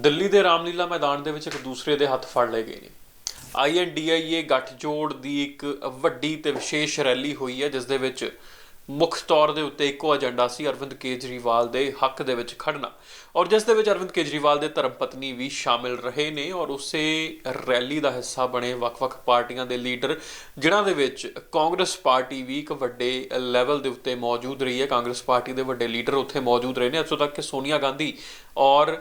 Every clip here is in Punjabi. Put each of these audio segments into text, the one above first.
ਦਿੱਲੀ ਦੇ ਰਾਮਲੀਲਾ ਮੈਦਾਨ ਦੇ ਵਿੱਚ ਇੱਕ ਦੂਸਰੇ ਦੇ ਹੱਥ ਫੜ ਲਏ ਗਏ ਨੇ। ਆਈਐਨਡੀਆਈਏ ਗੱਠਜੋੜ ਦੀ ਇੱਕ ਵੱਡੀ ਤੇ ਵਿਸ਼ੇਸ਼ ਰੈਲੀ ਹੋਈ ਹੈ, ਜਿਸ ਦੇ ਵਿੱਚ ਮੁੱਖ ਤੌਰ ਦੇ ਉੱਤੇ ਇੱਕੋ ਏਜੰਡਾ ਸੀ, ਅਰਵਿੰਦ ਕੇਜਰੀਵਾਲ ਦੇ ਹੱਕ ਦੇ ਵਿੱਚ ਖੜਨਾ ਔਰ ਜਿਸ ਦੇ ਵਿੱਚ ਅਰਵਿੰਦ ਕੇਜਰੀਵਾਲ ਦੇ ਧਰਮ ਪਤਨੀ ਵੀ ਸ਼ਾਮਿਲ ਰਹੇ ਨੇ, ਔਰ ਉਸੇ ਰੈਲੀ ਦਾ ਹਿੱਸਾ ਬਣੇ ਵੱਖ-ਵੱਖ ਪਾਰਟੀਆਂ ਦੇ ਲੀਡਰ, ਜਿਨ੍ਹਾਂ ਦੇ ਵਿੱਚ ਕਾਂਗਰਸ ਪਾਰਟੀ ਵੀ ਇੱਕ ਵੱਡੇ ਲੈਵਲ ਦੇ ਉੱਤੇ ਮੌਜੂਦ ਰਹੀ ਹੈ। ਕਾਂਗਰਸ ਪਾਰਟੀ ਦੇ ਵੱਡੇ ਲੀਡਰ ਉੱਥੇ ਮੌਜੂਦ ਰਹੇ ਨੇ। ਇੱਥੋਂ ਤੱਕ ਕਿ ਸੋਨੀਆ ਗਾਂਧੀ ਔਰ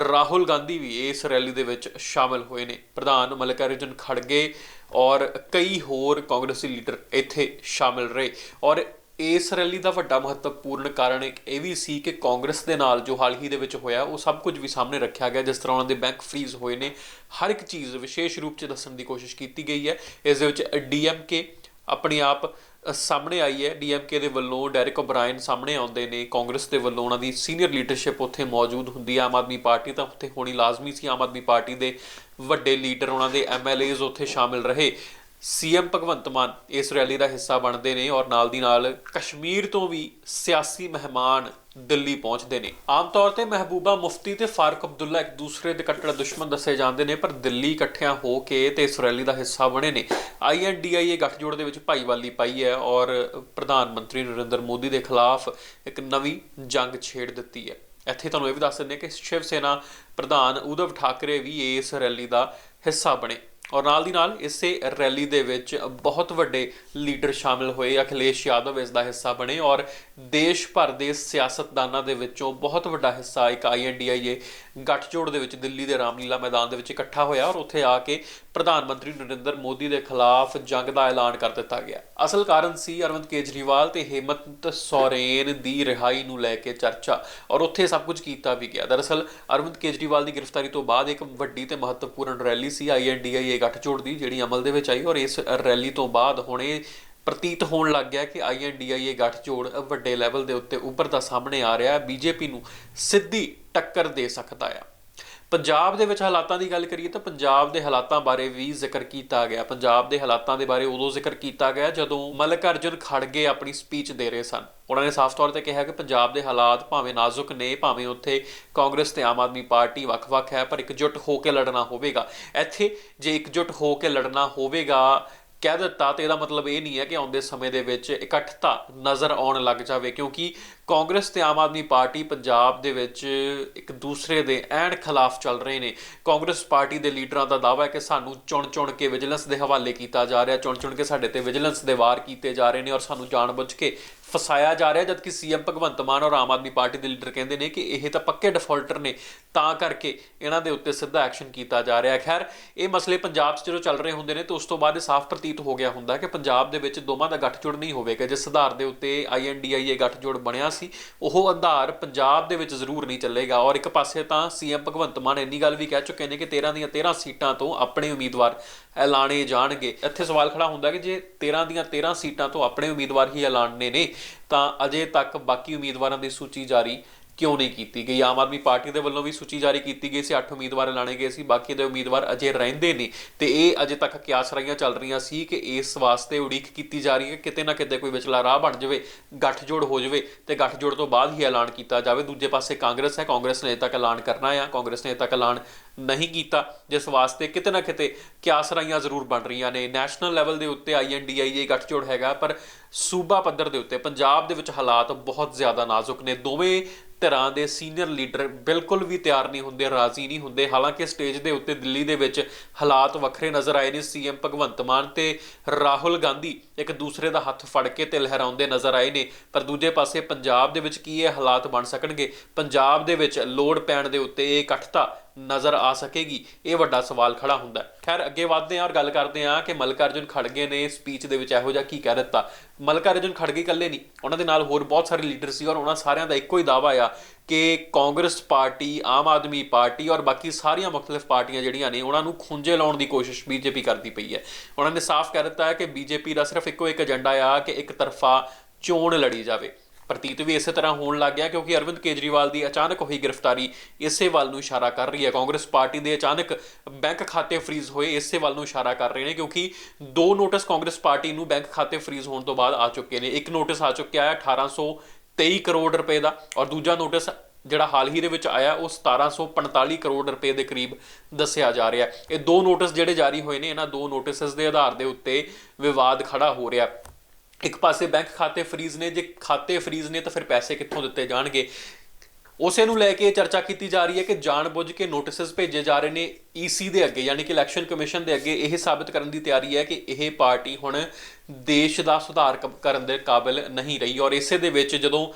ਰਾਹੁਲ ਗਾਂਧੀ ਵੀ ਇਸ ਰੈਲੀ ਦੇ ਵਿੱਚ ਸ਼ਾਮਲ ਹੋਏ ਨੇ। ਪ੍ਰਧਾਨ ਮੱਲਿਕਾਰਜੁਨ ਖੜਗੇ ਔਰ ਕਈ ਹੋਰ ਕਾਂਗਰਸੀ ਲੀਡਰ ਇੱਥੇ ਸ਼ਾਮਲ ਰਹੇ। ਔਰ ਇਸ ਰੈਲੀ ਦਾ ਵੱਡਾ ਮਹੱਤਵਪੂਰਨ ਕਾਰਨ ਇੱਕ ਇਹ ਵੀ ਸੀ ਕਿ ਕਾਂਗਰਸ ਦੇ ਨਾਲ ਜੋ ਹਾਲ ਹੀ ਦੇ ਵਿੱਚ ਹੋਇਆ, ਉਹ ਸਭ ਕੁਝ ਵੀ ਸਾਹਮਣੇ ਰੱਖਿਆ ਗਿਆ, ਜਿਸ ਤਰ੍ਹਾਂ ਉਹਨਾਂ ਦੇ ਬੈਂਕ ਫ੍ਰੀਜ਼ ਹੋਏ ਨੇ। ਹਰ ਇੱਕ ਚੀਜ਼ ਵਿਸ਼ੇਸ਼ ਰੂਪ 'ਚ ਦੱਸਣ ਦੀ ਕੋਸ਼ਿਸ਼ ਕੀਤੀ ਗਈ ਹੈ। ਇਸ ਦੇ ਵਿੱਚ ਡੀਐਮਕੇ ਆਪਣੇ ਆਪ ਸਾਹਮਣੇ ਆਈ ਹੈ। ਡੀਐਮਕੇ ਦੇ ਵੱਲੋਂ ਡੈਰਿਕ ਓਬਰਾਇਨ ਸਾਹਮਣੇ ਆਉਂਦੇ ਨੇ। ਕਾਂਗਰਸ ਦੇ ਵੱਲੋਂ ਉਹਨਾਂ ਦੀ ਸੀਨੀਅਰ ਲੀਡਰਸ਼ਿਪ ਉੱਥੇ ਮੌਜੂਦ ਹੁੰਦੀ ਹੈ। ਆਮ ਆਦਮੀ ਪਾਰਟੀ ਤਾਂ ਉੱਥੇ ਹੋਣੀ ਲਾਜ਼ਮੀ ਸੀ। ਆਮ ਆਦਮੀ ਪਾਰਟੀ ਦੇ ਵੱਡੇ ਲੀਡਰ, ਉਹਨਾਂ ਦੇ ਐਮਐਲਏਜ਼ ਉੱਥੇ ਸ਼ਾਮਿਲ ਰਹੇ। ਸੀਐਮ ਭਗਵੰਤ ਮਾਨ ਇਸ ਰੈਲੀ ਦਾ ਹਿੱਸਾ ਬਣਦੇ ਨੇ ਔਰ ਨਾਲ ਦੀ ਨਾਲ ਕਸ਼ਮੀਰ ਤੋਂ ਵੀ ਸਿਆਸੀ ਮਹਿਮਾਨ ਦਿੱਲੀ ਪਹੁੰਚਦੇ ਨੇ। ਆਮ ਤੌਰ ਤੇ ਮਹਿਬੂਬਾ ਮੁਫਤੀ ਤੇ ਫਾਰੂਕ ਅਬਦੁੱਲਾ ਇੱਕ ਦੂਸਰੇ ਦੇ ਕੱਟੜ ਦੁਸ਼ਮਣ ਦੱਸੇ ਜਾਂਦੇ ਨੇ, ਪਰ ਦਿੱਲੀ ਇਕੱਠਿਆਂ ਹੋ ਕੇ ਤੇ ਇਸ ਰੈਲੀ ਦਾ ਹਿੱਸਾ ਬਣੇ ਨੇ। ਆਈਐਨਡੀਆਈਏ ਗੱਠਜੋੜ ਦੇ ਵਿੱਚ ਭਾਈਵਾਲੀ ਪਾਈ ਹੈ ਔਰ ਪ੍ਰਧਾਨ ਮੰਤਰੀ ਨਰਿੰਦਰ ਮੋਦੀ ਦੇ ਖਿਲਾਫ ਇੱਕ ਨਵੀਂ ਜੰਗ ਛੇੜ ਦਿੱਤੀ ਹੈ। ਇੱਥੇ ਤੁਹਾਨੂੰ ਇਹ ਵੀ ਦੱਸ ਦਿੰਦੇ ਕਿ ਸ਼ਿਵ ਸੈਨਾ ਪ੍ਰਧਾਨ ਉਧਵ ਠਾਕਰੇ ਵੀ ਇਸ ਰੈਲੀ ਦਾ ਹਿੱਸਾ ਬਣੇ। ਔਰ ਨਾਲ ਦੀ ਨਾਲ ਇਸੇ ਰੈਲੀ ਦੇ ਵਿੱਚ ਬਹੁਤ ਵੱਡੇ ਲੀਡਰ ਸ਼ਾਮਿਲ ਹੋਏ। ਅਖਿਲੇਸ਼ ਯਾਦਵ ਇਸ ਦਾ ਹਿੱਸਾ ਬਣੇ ਔਰ ਦੇਸ਼ ਭਰ ਦੇ ਸਿਆਸਤਦਾਨਾਂ ਦੇ ਵਿੱਚੋਂ ਬਹੁਤ ਵੱਡਾ ਹਿੱਸਾ ਇੱਕ ਆਈਐਨਡੀਆਈਏ ਗੱਠਜੋੜ ਦੇ ਵਿੱਚ ਦਿੱਲੀ ਦੇ ਰਾਮਲੀਲਾ ਮੈਦਾਨ ਦੇ ਵਿੱਚ ਇਕੱਠਾ ਹੋਇਆ ਔਰ ਉੱਥੇ ਆ ਕੇ ਪ੍ਰਧਾਨ ਮੰਤਰੀ ਨਰਿੰਦਰ ਮੋਦੀ ਦੇ ਖਿਲਾਫ ਜੰਗ ਦਾ ਐਲਾਨ ਕਰ ਦਿੱਤਾ ਗਿਆ। ਅਸਲ ਕਾਰਨ ਸੀ ਅਰਵਿੰਦ ਕੇਜਰੀਵਾਲ ਤੇ ਹੇਮੰਤ ਸੋਰੇਨ ਦੀ ਰਿਹਾਈ ਨੂੰ ਲੈ ਕੇ ਚਰਚਾ ਔਰ ਉੱਥੇ ਸਭ ਕੁਝ ਕੀਤਾ ਵੀ ਗਿਆ। ਦਰਅਸਲ ਅਰਵਿੰਦ ਕੇਜਰੀਵਾਲ ਦੀ ਗ੍ਰਿਫਤਾਰੀ ਤੋਂ ਬਾਅਦ ਇੱਕ ਵੱਡੀ ਤੇ ਮਹੱਤਵਪੂਰਨ ਰੈਲੀ ਸੀ ਆਈਐਨਡੀਆਈਏ ਗੱਠਜੋੜ ਦੀ ਜਿਹੜੀ ਅਮਲ ਦੇ ਵਿੱਚ ਆਈ ਔਰ ਇਸ ਰੈਲੀ ਤੋਂ ਬਾਅਦ ਹੁਣ ਇਹ ਪ੍ਰਤੀਤ ਹੋਣ ਲੱਗ ਗਿਆ ਕਿ ਆਈਐਨਡੀਆਈਏ ਗੱਠਜੋੜ ਵੱਡੇ ਲੈਵਲ ਦੇ ਉੱਤੇ ਉੱਭਰਦਾ ਸਾਹਮਣੇ ਆ ਰਿਹਾ ਹੈ। ਬੀਜੇਪੀ ਨੂੰ ਸਿੱਧੀ ਟੱਕਰ ਦੇ ਸਕਦਾ ਹੈ ਪੰਜਾਬ ਦੇ ਵਿੱਚ ਹਾਲਾਤਾਂ ਦੀ ਗੱਲ ਕਰੀਏ ਤਾਂ ਪੰਜਾਬ ਦੇ ਹਾਲਾਤਾਂ ਬਾਰੇ ਵੀ ਜ਼ਿਕਰ ਕੀਤਾ ਗਿਆ। ਪੰਜਾਬ ਦੇ ਹਾਲਾਤਾਂ ਦੇ ਬਾਰੇ ਉਦੋਂ ਜ਼ਿਕਰ ਕੀਤਾ ਗਿਆ ਜਦੋਂ ਮਲਕ ਅਰਜੁਨ ਖੜਗੇ ਆਪਣੀ ਸਪੀਚ ਦੇ ਰਹੇ ਸਨ। ਉਹਨਾਂ ਨੇ ਸਾਫ਼ ਤੌਰ ਤੇ ਕਿਹਾ ਕਿ ਪੰਜਾਬ ਦੇ ਹਾਲਾਤ ਭਾਵੇਂ ਨਾਜ਼ੁਕ ਨੇ, ਭਾਵੇਂ ਉੱਥੇ ਕਾਂਗਰਸ ਤੇ ਆਮ ਆਦਮੀ ਪਾਰਟੀ ਵੱਖ-ਵੱਖ ਹੈ, ਪਰ ਇਕਜੁੱਟ ਹੋ ਕੇ ਲੜਨਾ ਹੋਵੇਗਾ। ਇੱਥੇ ਜੇ ਇਕਜੁੱਟ ਹੋ ਕੇ ਲੜਨਾ ਹੋਵੇਗਾ, ਕਹਿ ਦਿੱਤਾ ਤੇ ਇਹਦਾ ਮਤਲਬ ਇਹ ਨਹੀਂ ਹੈ ਕਿ ਆਉਂਦੇ ਸਮੇਂ ਦੇ ਵਿੱਚ ਇਕੱਠਤਾ ਨਜ਼ਰ ਆਉਣ ਲੱਗ ਜਾਵੇ, ਕਿਉਂਕਿ ਕਾਂਗਰਸ ਤੇ ਆਮ ਆਦਮੀ ਪਾਰਟੀ ਪੰਜਾਬ ਦੇ ਵਿੱਚ ਇੱਕ ਦੂਸਰੇ ਦੇ ਐਨ ਖਿਲਾਫ ਚੱਲ ਰਹੇ ਨੇ। ਕਾਂਗਰਸ ਪਾਰਟੀ ਦੇ ਲੀਡਰਾਂ ਦਾ ਦਾਅਵਾ ਹੈ ਕਿ ਸਾਨੂੰ ਚੁਣ-ਚੁਣ ਕੇ ਵਿਜੀਲੈਂਸ ਦੇ ਹਵਾਲੇ ਕੀਤਾ ਜਾ ਰਿਹਾ, ਚੁਣ-ਚੁਣ ਕੇ ਸਾਡੇ ਤੇ ਵਿਜੀਲੈਂਸ ਦੇ ਵਾਰ ਕੀਤੇ ਜਾ ਰਹੇ ਨੇ ਔਰ ਸਾਨੂੰ ਜਾਣਬੁੱਝ ਕੇ ਫਸਾਇਆ ਜਾ ਰਿਹਾ, ਜਦਕਿ ਸੀਐਮ ਭਗਵੰਤ ਮਾਨ ਔਰ ਆਮ ਆਦਮੀ ਪਾਰਟੀ ਦੇ ਲੀਡਰ ਕਹਿੰਦੇ ਨੇ ਕਿ ਇਹ ਤਾਂ ਪੱਕੇ ਡਿਫਾਲਟਰ ਨੇ, ਤਾਂ ਕਰਕੇ ਇਹਨਾਂ ਦੇ ਉੱਤੇ ਸਿੱਧਾ ਐਕਸ਼ਨ ਕੀਤਾ ਜਾ ਰਿਹਾ। ਖੈਰ, ਇਹ ਮਸਲੇ ਪੰਜਾਬ 'ਚ ਜਦੋਂ ਚੱਲ ਰਹੇ ਹੁੰਦੇ ਨੇ, ਤਾਂ ਉਸ ਤੋਂ ਬਾਅਦ ਇਹ ਸਾਫ਼ ਪ੍ਰਤੀਤ ਹੋ ਗਿਆ ਹੁੰਦਾ ਕਿ ਪੰਜਾਬ ਦੇ ਵਿੱਚ ਦੋਵਾਂ ਦਾ ਗੱਠਜੋੜ ਨਹੀਂ ਹੋਵੇਗਾ। ਜਿਸ ਸੁਧਾਰ ਦੇ ਉੱਤੇ ਆਈਐਨਡੀਆਈਏ ਗੱਠਜੋੜ ਬਣਿਆ ਸੀ, ਉਹ ਆਧਾਰ ਪੰਜਾਬ ਦੇ ਵਿੱਚ ਜ਼ਰੂਰ ਨਹੀਂ ਚੱਲੇਗਾ। ਔਰ ਇੱਕ ਪਾਸੇ ਤਾਂ ਸੀਐਮ ਭਗਵੰਤ ਮਾਨ ਇੰਨੀ ਗੱਲ ਵੀ ਕਹਿ ਚੁੱਕੇ ਨੇ ਕਿ 13 ਦੀਆਂ 13 ਸੀਟਾਂ ਤੋਂ ਆਪਣੇ ਉਮੀਦਵਾਰ ਐਲਾਨੇ ਜਾਣਗੇ। ਇੱਥੇ ਸਵਾਲ ਖੜਾ ਹੁੰਦਾ ਕਿ ਜੇ 13 ਦੀਆਂ 13 ਸੀਟਾਂ ਤੋਂ ਆਪਣੇ ਉਮੀਦਵਾਰ ਹੀ ਐਲਾਨਨੇ ਨੇ, ਤਾਂ ਅਜੇ ਤੱਕ ਬਾਕੀ ਉਮੀਦਵਾਰਾਂ ਦੀ ਸੂਚੀ ਜਾਰੀ ਕਿਉਂ ਨਹੀਂ ਕੀਤੀ ਗਈ? ਆਮ ਆਦਮੀ ਪਾਰਟੀ ਦੇ ਵੱਲੋਂ ਵੀ ਸੂਚੀ ਜਾਰੀ ਕੀਤੀ ਗਈ ਸੀ 8 ਉਮੀਦਵਾਰ ਐਲਾਨੇ ਗਏ ਸੀ, ਬਾਕੀ ਦੇ ਉਮੀਦਵਾਰ ਅਜੇ ਰਹਿੰਦੇ ਨੇ ਤੇ ਇਹ ਅਜੇ ਤੱਕ ਕਿਆਸ ਰਹੀਆਂ ਚੱਲ ਰਹੀਆਂ ਸੀ ਕਿ ਇਸ ਵਾਸਤੇ ਉਡੀਕ ਕੀਤੀ ਜਾ ਰਹੀ ਹੈ, ਕਿਤੇ ਨਾ ਕਿਤੇ ਕੋਈ ਵਿਚਲਾ ਰਾਹ ਬਣ ਜਾਵੇ, ਗੱਠਜੋੜ ਹੋ ਜਾਵੇ ਤੇ ਗੱਠਜੋੜ ਤੋਂ ਬਾਅਦ ਹੀ ਐਲਾਨ ਕੀਤਾ ਜਾਵੇ। ਦੂਜੇ ਪਾਸੇ ਕਾਂਗਰਸ ਹੈ, ਕਾਂਗਰਸ ਨੇ ਅਜੇ ਤੱਕ ਐਲਾਨ ਕਰਨਾ ਆ, ਕਾਂਗਰਸ ਨੇ ਅਜੇ ਤੱਕ ਐਲਾਨ ਨਹੀਂ ਕੀਤਾ, ਜਿਸ ਵਾਸਤੇ ਕਿਤੇ ਨਾ ਕਿਤੇ ਕਿਆਸ ਰਾਈਆਂ ਜ਼ਰੂਰ ਬਣ ਰਹੀਆਂ ਨੇ। ਨੈਸ਼ਨਲ ਲੈਵਲ ਦੇ ਉੱਤੇ ਆਈਐਨਡੀਆਈਏ ਗੱਠਜੋੜ ਹੈਗਾ, ਪਰ ਸੂਬਾ ਪੱਧਰ ਦੇ ਉੱਤੇ ਪੰਜਾਬ ਦੇ ਵਿੱਚ ਹਾਲਾਤ ਬਹੁਤ ਜ਼ਿਆਦਾ ਨਾਜ਼ੁਕ ਨੇ। ਦੋਵੇਂ ਧਿਰਾਂ ਦੇ ਸੀਨੀਅਰ ਲੀਡਰ ਬਿਲਕੁਲ ਵੀ ਤਿਆਰ ਨਹੀਂ ਹੁੰਦੇ, ਰਾਜ਼ੀ ਨਹੀਂ ਹੁੰਦੇ। ਹਾਲਾਂਕਿ ਸਟੇਜ ਦੇ ਉੱਤੇ ਦਿੱਲੀ ਦੇ ਵਿੱਚ ਹਾਲਾਤ ਵੱਖਰੇ ਨਜ਼ਰ ਆਏ ਨੇ ਸੀਐਮ ਭਗਵੰਤ ਮਾਨ ਤੇ ਰਾਹੁਲ ਗਾਂਧੀ। ਇੱਕ ਦੂਸਰੇ ਦਾ ਹੱਥ ਫੜ ਕੇ ਤੇ ਲਹਿਰਾਉਂਦੇ ਨਜ਼ਰ ਆਏ ਨੇ। ਪਰ ਦੂਜੇ ਪਾਸੇ ਪੰਜਾਬ ਦੇ ਵਿੱਚ ਕੀ ਇਹ ਹਾਲਾਤ ਬਣ ਸਕਣਗੇ? ਪੰਜਾਬ ਦੇ ਵਿੱਚ ਲੋੜ ਪੈਣ ਦੇ ਉੱਤੇ ਇਹ ਇਕੱਠਤਾ ਨਜ਼ਰ ਆ ਸਕੇਗੀ। ਇਹ ਵੱਡਾ ਸਵਾਲ ਖੜਾ ਹੁੰਦਾ ਹੈ। ਖੈਰ, ਅੱਗੇ ਵਧਦੇ ਹਾਂ ਔਰ ਗੱਲ ਕਰਦੇ ਹਾਂ ਕਿ ਮਲਕਾਰਜੁਨ ਖੜਗੇ ਨੇ ਸਪੀਚ ਦੇ ਵਿੱਚ ਇਹੋ ਜਿਹਾ ਕੀ ਕਹਿ ਦਿੱਤਾ। ਮਲਕਾਰਜੁਨ ਖੜਗੇ ਇਕੱਲੇ ਨਹੀਂ, ਉਹਨਾਂ ਦੇ ਨਾਲ ਹੋਰ ਬਹੁਤ ਸਾਰੇ ਲੀਡਰ ਸੀ ਔਰ ਉਹਨਾਂ ਸਾਰਿਆਂ ਦਾ ਇੱਕੋ ਹੀ ਦਾਅਵਾ ਆ ਕਿ Congress party, Aam Aadmi party ਔਰ ਬਾਕੀ ਸਾਰੀਆਂ ਮੁxtਲਫ ਪਾਰਟੀਆਂ ਜਿਹੜੀਆਂ ਨੇ, ਉਹਨਾਂ ਨੂੰ ਖੁੰਝੇ ਲਾਉਣ ਦੀ ਕੋਸ਼ਿਸ਼ ਬੀਜੇਪੀ ਕਰਦੀ ਪਈ ਹੈ। ਉਹਨਾਂ ਨੇ ਸਾਫ਼ ਕਹਿ ਦਿੱਤਾ ਹੈ ਕਿ ਬੀਜੇਪੀ ਦਾ ਸਿਰਫ ਇੱਕੋ ਇੱਕ ਏਜੰਡਾ ਆ ਕਿ ਇੱਕ ਤਰਫਾ ਚੋਣ ਲੜੀ ਜਾਵੇ। ਪ੍ਰਤੀਤ ਵੀ ਇਸੇ ਤਰ੍ਹਾਂ ਹੋਣ ਲੱਗ ਗਿਆ ਕਿਉਂਕਿ ਅਰਵਿੰਦ ਕੇਜਰੀਵਾਲ ਦੀ ਅਚਾਨਕ ਹੋਈ ਗ੍ਰਿਫਤਾਰੀ ਇਸੇ ਵੱਲ ਨੂੰ ਇਸ਼ਾਰਾ ਕਰ ਰਹੀ ਹੈ। ਕਾਂਗਰਸ ਪਾਰਟੀ ਦੇ ਅਚਾਨਕ ਬੈਂਕ ਖਾਤੇ ਫ੍ਰੀਜ਼ ਹੋਏ ਇਸੇ ਵੱਲ ਨੂੰ ਇਸ਼ਾਰਾ ਕਰ ਰਹੇ ਨੇ ਕਿਉਂਕਿ ਦੋ ਨੋਟਿਸ ਕਾਂਗਰਸ ਪਾਰਟੀ ਨੂੰ ਬੈਂਕ ਖਾਤੇ ਫ੍ਰੀਜ਼ ਹੋਣ ਤੋਂ ਬਾਅਦ ਆ ਚੁੱਕੇ ਨੇ। ਇੱਕ ਨੋਟਿਸ ਆ ਚੁੱਕਿਆ ਹੈ 1823 ਕਰੋੜ ਰੁਪਏ ਦਾ ਔਰ ਦੂਜਾ ਨੋਟਿਸ ਜਿਹੜਾ ਹਾਲ ਹੀ ਦੇ ਵਿੱਚ ਆਇਆ, ਉਹ 1745 ਕਰੋੜ ਰੁਪਏ ਦੇ ਕਰੀਬ ਦੱਸਿਆ ਜਾ ਰਿਹਾ ਇਹ ਦੋ ਨੋਟਿਸ ਜਿਹੜੇ ਜਾਰੀ ਹੋਏ ਨੇ, ਇਹਨਾਂ ਦੋ ਨੋਟਿਸਸ ਦੇ ਆਧਾਰ ਦੇ ਉੱਤੇ ਵਿਵਾਦ ਖੜਾ ਹੋ ਰਿਹਾ ਇੱਕ ਪਾਸੇ ਬੈਂਕ ਖਾਤੇ ਫਰੀਜ਼ ਨੇ, ਜੇ ਖਾਤੇ ਫਰੀਜ਼ ਨੇ ਤਾਂ ਫਿਰ ਪੈਸੇ ਕਿੱਥੋਂ ਦਿੱਤੇ ਜਾਣਗੇ? ਉਸੇ ਨੂੰ ਲੈ ਕੇ ਚਰਚਾ ਕੀਤੀ ਜਾ ਰਹੀ ਹੈ ਕਿ ਜਾਣਬੁੱਝ ਕੇ ਨੋਟਿਸਸ ਭੇਜੇ ਜਾ ਰਹੇ ਨੇ ਈਸੀ ਦੇ ਅੱਗੇ, ਯਾਨੀ ਕਿ ਇਲੈਕਸ਼ਨ ਕਮਿਸ਼ਨ ਦੇ ਅੱਗੇ ਇਹ ਸਾਬਤ ਕਰਨ ਦੀ ਤਿਆਰੀ ਹੈ ਕਿ ਇਹ ਪਾਰਟੀ ਹੁਣ ਦੇਸ਼ ਦਾ ਸੁਧਾਰ ਕਰਨ ਦੇ ਕਾਬਿਲ ਨਹੀਂ ਰਹੀ ਔਰ ਇਸੇ ਦੇ ਵਿੱਚ ਜਦੋਂ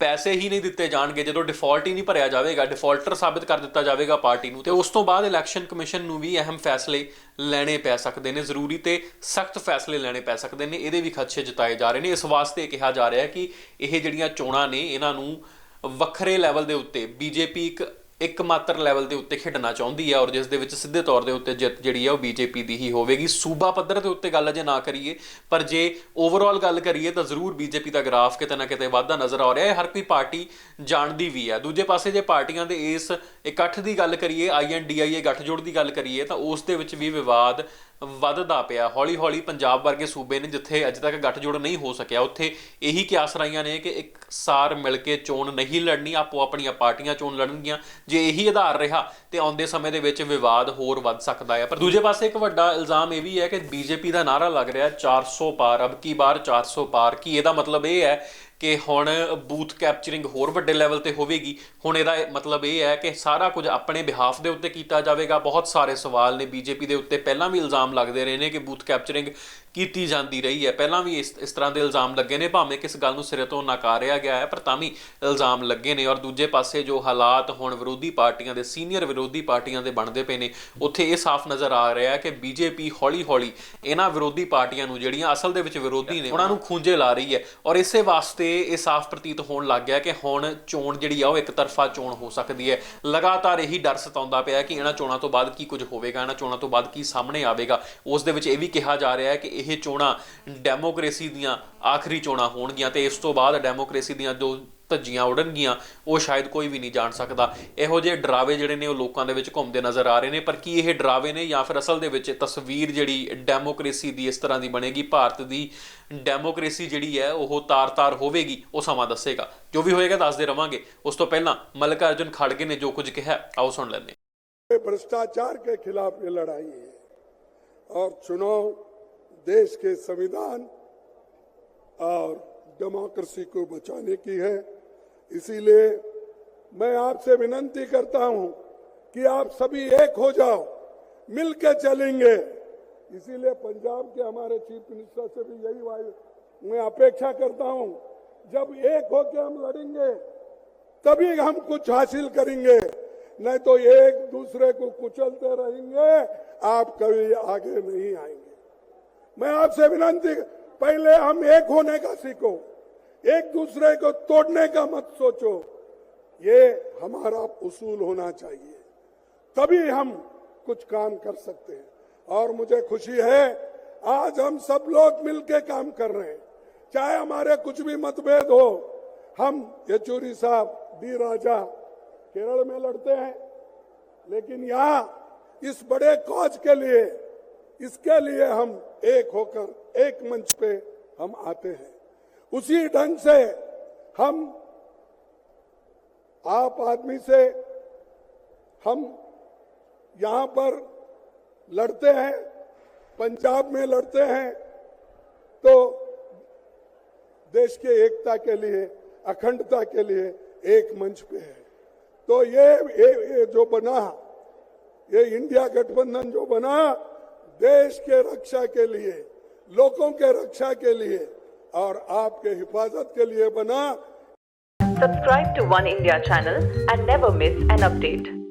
ਪੈਸੇ ਹੀ ਨਹੀਂ ਦਿੱਤੇ ਜਾਣਗੇ, ਜਦੋਂ ਡਿਫਾਲਟ ਹੀ ਨਹੀਂ ਭਰਿਆ ਜਾਵੇਗਾ ਡਿਫਾਲਟਰ ਸਾਬਤ ਕਰ ਦਿੱਤਾ ਜਾਵੇਗਾ ਪਾਰਟੀ ਨੂੰ, ਤੇ ਉਸ ਤੋਂ ਬਾਅਦ ਇਲੈਕਸ਼ਨ ਕਮਿਸ਼ਨ ਨੂੰ ਵੀ ਅਹਿਮ ਫੈਸਲੇ ਲੈਣੇ ਪੈ ਸਕਦੇ ਨੇ, ਜ਼ਰੂਰੀ ਤੇ ਸਖਤ ਫੈਸਲੇ ਲੈਣੇ ਪੈ ਸਕਦੇ ਨੇ, ਇਹਦੇ ਵੀ ਖਦਸ਼ੇ ਜਤਾਏ ਜਾ ਰਹੇ ਨੇ। ਇਸ ਵਾਸਤੇ ਕਿਹਾ ਜਾ ਰਿਹਾ ਹੈ ਕਿ ਇਹ ਜਿਹੜੀਆਂ ਚੋਣਾਂ ਨੇ, ਇਹਨਾਂ ਨੂੰ ਵੱਖਰੇ ਲੈਵਲ ਦੇ ਉੱਤੇ ਬੀਜੇਪੀ ਇੱਕ ਇੱਕ ਮਾਤਰ ਲੈਵਲ ਦੇ ਉੱਤੇ ਖੇਡਣਾ ਚਾਹੁੰਦੀ ਹੈ ਔਰ ਜਿਸ ਦੇ ਵਿੱਚ ਸਿੱਧੇ ਤੌਰ ਦੇ ਉੱਤੇ ਜਿੱਤ ਜਿਹੜੀ ਹੈ ਉਹ ਬੀਜੇਪੀ ਦੀ ਹੀ ਹੋਵੇਗੀ। ਸੂਬਾ ਪੱਧਰ ਦੇ ਉੱਤੇ ਗੱਲ ਅਜੇ ਨਾ ਕਰੀਏ, ਪਰ ਜੇ ਓਵਰਆਲ ਗੱਲ ਕਰੀਏ ਤਾਂ ਜ਼ਰੂਰ ਬੀਜੇਪੀ ਦਾ ਗ੍ਰਾਫ ਕਿਤੇ ਨਾ ਕਿਤੇ ਵਾਧਾ ਨਜ਼ਰ ਆ ਰਿਹਾ ਹੈ। ਹਰ ਕੋਈ ਪਾਰਟੀ ਜਾਣਦੀ ਵੀ ਹੈ। ਦੂਜੇ ਪਾਸੇ ਜੇ ਪਾਰਟੀਆਂ ਦੇ ਇਸ ਇਕੱਠ ਦੀ ਗੱਲ ਕਰੀਏ ਆਈਐਨਡੀਆਈਏ ਗੱਠਜੋੜ ਦੀ ਗੱਲ ਕਰੀਏ, ਤਾਂ ਉਸ ਦੇ ਵਿੱਚ ਵੀ ਵਿਵਾਦ ਵੱਧਦਾ ਪਿਆ। ਹੌਲੀ ਹੌਲੀ ਪੰਜਾਬ ਵਰਗੇ ਸੂਬੇ ਨੇ ਜਿੱਥੇ ਅਜੇ ਤੱਕ ਗੱਠਜੋੜ ਨਹੀਂ ਹੋ ਸਕਿਆ, ਉੱਥੇ ਇਹੀ ਕਿਆਸ ਰਾਈਆਂ ਨੇ ਕਿ ਇੱਕ ਸਾਰ ਮਿਲ ਕੇ ਚੋਣ ਨਹੀਂ ਲੜਨੀ, ਆਪੋ ਆਪਣੀਆਂ ਪਾਰਟੀਆਂ ਚੋਣ ਲੜਨਗੀਆਂ। ਜੇ ਇਹੀ ਆਧਾਰ ਰਿਹਾ, ਤੇ ਆਉਂਦੇ ਸਮੇਂ ਦੇ ਵਿੱਚ ਵਿਵਾਦ ਹੋਰ ਵੱਧ ਸਕਦਾ ਹੈ। ਪਰ ਦੂਜੇ ਪਾਸੇ ਇੱਕ ਵੱਡਾ ਇਲਜ਼ਾਮ ਇਹ ਵੀ ਹੈ ਕਿ ਬੀਜੇਪੀ ਦਾ ਨਾਰਾ ਲੱਗ ਰਿਹਾ 400 ਪਾਰ। ਅਬ ਕੀ ਬਾਰ 400 ਪਾਰ? ਕੀ ਇਹਦਾ ਮਤਲਬ ਇਹ ਹੈ ਕਿ ਹੁਣ ਬੂਥ ਕੈਪਚਰਿੰਗ ਹੋਰ ਵੱਡੇ ਲੈਵਲ ਤੇ ਹੋਵੇਗੀ। ਹੁਣ ਇਹਦਾ ਮਤਲਬ ਇਹ ਹੈ ਕਿ ਸਾਰਾ ਕੁਝ ਆਪਣੇ ਬਿਹਾਫ ਦੇ ਉੱਤੇ ਕੀਤਾ ਜਾਵੇਗਾ। ਬਹੁਤ ਸਾਰੇ ਸਵਾਲ ਨੇ ਬੀਜੇਪੀ ਦੇ ਉੱਤੇ। ਪਹਿਲਾਂ ਵੀ ਇਲਜ਼ਾਮ ਲੱਗਦੇ ਰਹੇ ਨੇ ਕਿ ਬੂਥ ਕੈਪਚਰਿੰਗ ਕੀਤੀ ਜਾਂਦੀ ਰਹੀ ਹੈ। ਪਹਿਲਾਂ ਵੀ ਇਸ ਇਸ ਤਰ੍ਹਾਂ ਦੇ ਇਲਜ਼ਾਮ ਲੱਗੇ ਨੇ, ਭਾਵੇਂ ਕਿਸ ਗੱਲ ਨੂੰ ਸਿਰੇ ਤੋਂ ਨਕਾਰਿਆ ਗਿਆ ਹੈ, ਪਰ ਤਾਂ ਵੀ ਇਲਜ਼ਾਮ ਲੱਗੇ ਨੇ। ਔਰ ਦੂਜੇ ਪਾਸੇ ਜੋ ਹਾਲਾਤ ਹੁਣ ਵਿਰੋਧੀ ਪਾਰਟੀਆਂ ਦੇ, ਸੀਨੀਅਰ ਵਿਰੋਧੀ ਪਾਰਟੀਆਂ ਦੇ ਬਣਦੇ ਪਏ ਨੇ, ਉੱਥੇ ਇਹ ਸਾਫ਼ ਨਜ਼ਰ ਆ ਰਿਹਾ ਹੈ ਕਿ ਬੀਜੇਪੀ ਹੌਲੀ-ਹੌਲੀ ਇਹਨਾਂ ਵਿਰੋਧੀ ਪਾਰਟੀਆਂ ਨੂੰ ਜਿਹੜੀਆਂ ਅਸਲ ਦੇ ਵਿੱਚ ਵਿਰੋਧੀ ਨੇ, ਉਹਨਾਂ ਨੂੰ ਖੂੰਜੇ ਲਾ ਰਹੀ ਹੈ। ਔਰ ਇਸੇ ਵਾਸਤੇ ਇਹ ਸਾਫ਼ ਪ੍ਰਤੀਤ ਹੋਣ ਲੱਗ ਗਿਆ ਕਿ ਹੁਣ ਚੋਣ ਜਿਹੜੀ ਆ, ਉਹ ਇੱਕ ਤਰਫਾ ਚੋਣ ਹੋ ਸਕਦੀ ਹੈ। ਲਗਾਤਾਰ ਇਹੀ ਡਰ ਸਤਾਉਂਦਾ ਪਿਆ ਕਿ ਇਹਨਾਂ ਚੋਣਾਂ ਤੋਂ ਬਾਅਦ ਕੀ ਕੁਝ ਹੋਵੇਗਾ, ਇਹਨਾਂ ਚੋਣਾਂ ਤੋਂ ਬਾਅਦ ਕੀ ਸਾਹਮਣੇ ਆਵੇਗਾ। ਉਸ ਦੇ ਵਿੱਚ ਇਹ ਵੀ ਕਿਹਾ ਜਾ ਰਿਹਾ ਹੈ ਕਿ ਇਹ ਚੋਣਾਂ ਡੈਮੋਕ੍ਰੇਸੀ ਦੀਆਂ ਆਖਰੀ ਚੋਣਾਂ ਹੋਣਗੀਆਂ ਤੇ ਇਸ ਤੋਂ ਬਾਅਦ ਡੈਮੋਕ੍ਰੇਸੀ ਦੀਆਂ ਜੋ ਧੱਜੀਆਂ ਉਡਣਗੀਆਂ ਉਹ ਸ਼ਾਇਦ ਕੋਈ ਵੀ ਨਹੀਂ ਜਾਣ ਸਕਦਾ ਇਹੋ ਜਿਹੇ ਡਰਾਵੇ ਜਿਹੜੇ ਨੇ ਉਹ ਲੋਕਾਂ ਦੇ ਵਿੱਚ ਘੁੰਮਦੇ ਨਜ਼ਰ ਆ ਰਹੇ ਨੇ ਪਰ ਕੀ ਇਹ ਡਰਾਵੇ ਨੇ ਜਾਂ ਫਿਰ ਅਸਲ ਦੇ ਵਿੱਚ ਤਸਵੀਰ ਜਿਹੜੀ ਡੈਮੋਕ੍ਰੇਸੀ ਦੀ ਇਸ ਤਰ੍ਹਾਂ ਦੀ ਬਣੇਗੀ ਭਾਰਤ ਦੀ ਡੈਮੋਕ੍ਰੇਸੀ ਜਿਹੜੀ ਹੈ ਉਹ ਤਾਰ-ਤਾਰ ਹੋਵੇਗੀ ਉਹ ਸਮਾਂ ਦੱਸੇਗਾ ਜੋ ਵੀ ਹੋਏਗਾ ਦੱਸਦੇ ਰਵਾਂਗੇ ਉਸ ਤੋਂ ਪਹਿਲਾਂ ਮਲਕਾ ਅਰਜੁਨ ਖੜਗੇ ਨੇ ਜੋ ਕੁਝ ਕਿਹਾ ਆਓ ਸੁਣ ਲੈਂਦੇ ਹਾਂ। ये भ्रष्टाचार के खिलाफ ये लड़ाई है और चुनाव देश के संविधान और डेमोक्रेसी को बचाने की है। इसीलिए मैं आपसे विनंती करता हूँ कि आप सभी एक हो जाओ मिलके चलेंगे। इसीलिए पंजाब के हमारे चीफ मिनिस्टर से भी यही वाय- मैं अपेक्षा करता हूँ, जब एक होकर हम लड़ेंगे, तभी हम कुछ हासिल करेंगे। नहीं तो एक दूसरे को कुचलते रहेंगे, आप कभी आगे नहीं आएँगे। मैं आपसे विनंती, पहले हम एक होने का सीखो, एक दूसरे को तोड़ने का मत सोचो। ये हमारा उसूल होना चाहिए। तभी हम कुछ काम कर सकते हैं। और मुझे खुशी है, आज हम सब लोग मिलकर काम कर रहे हैं। चाहे हमारे कुछ भी मतभेद हो, हम येचूरी साहब, डी राजा, केरल में लड़ते हैं। लेकिन यहाँ, इस बड़े कॉज के लिए इसके लिए हम एक होकर एक मंच पे हम आते हैं। उसी ढंग से हम आप आदमी से हम यहाँ पर लड़ते हैं पंजाब में लड़ते हैं तो देश के एकता के लिए अखंडता के लिए एक मंच पे है। तो ये, ये, ये जो बना ये इंडिया गठबंधन जो बना देश के रक्षा के लिए, लोगों के रक्षा के लिए और आपके हिफाजत के लिए बना। Subscribe to One India channel and never miss an update